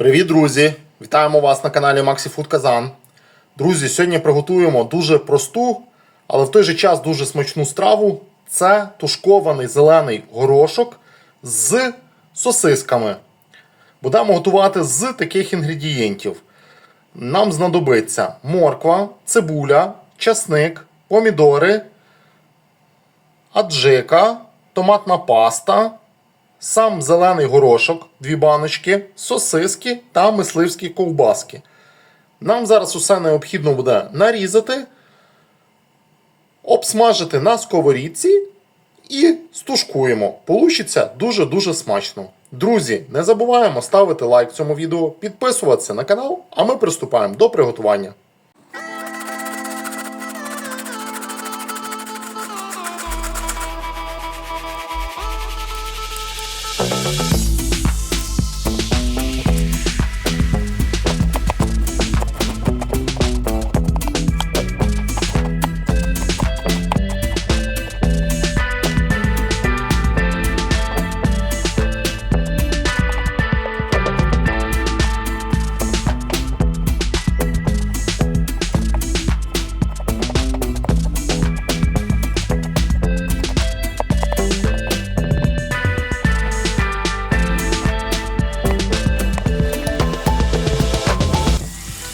Привіт, друзі! Вітаємо вас на каналі Maxi Food Kazan. Друзі, сьогодні приготуємо дуже просту, але в той же час дуже смачну страву. Це тушкований зелений горошок з сосисками. Будемо готувати з таких інгредієнтів. Нам знадобиться морква, цибуля, часник, помідори, аджика, томатна паста, сам зелений горошок, дві баночки, сосиски та мисливські ковбаски. Нам зараз усе необхідно буде нарізати, обсмажити на сковорідці і стушкуємо. Получиться дуже-дуже смачно. Друзі, не забуваємо ставити лайк цьому відео, підписуватися на канал, а ми приступаємо до приготування.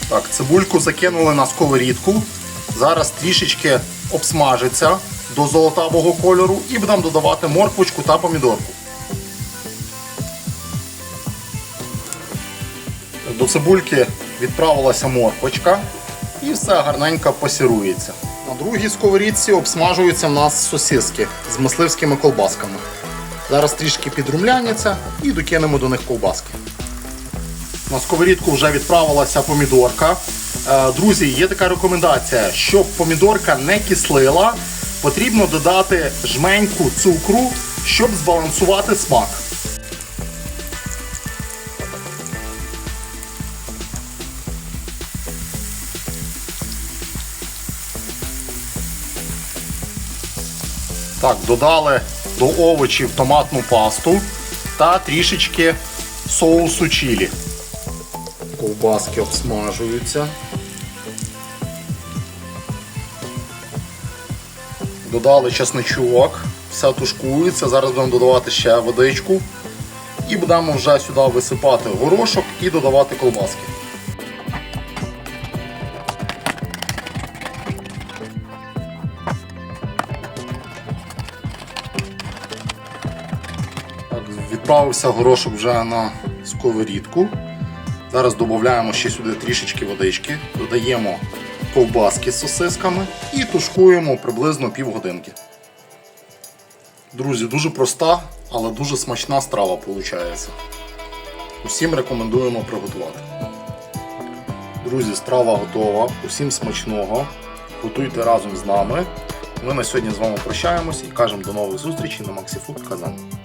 Так, цибульку закинули на сковорідку. Зараз трішечки обсмажиться до золотавого кольору і будемо додавати морквочку та помідорку. До цибульки відправилася морквочка і все гарненько посірується. На другій сковорідці обсмажуються в нас сосиски з мисливськими колбасками. Зараз трішки підрумляняться і докинемо до них ковбаски. На сковорідку вже відправилася помідорка. Е, Друзі, є така рекомендація, щоб помідорка не кислила, потрібно додати жменьку цукру, щоб збалансувати смак. Так, додали до овочів томатну пасту та трішечки соусу чилі. Ковбаски обсмажуються. Додали чесничок, все тушкується. Зараз будемо додавати ще водичку. І будемо вже сюди висипати горошок і додавати колбаски. Відправився горошок вже на сковорідку. Зараз додаємо ще сюди трішечки водички, додаємо ковбаски з сосисками і тушкуємо приблизно півгодинки. Друзі, дуже проста, але дуже смачна страва виходить. Усім рекомендуємо приготувати. Друзі, страва готова. Усім смачного. Готуйте разом з нами. Ми на сьогодні з вами прощаємось і кажемо до нових зустрічей на Food Казан.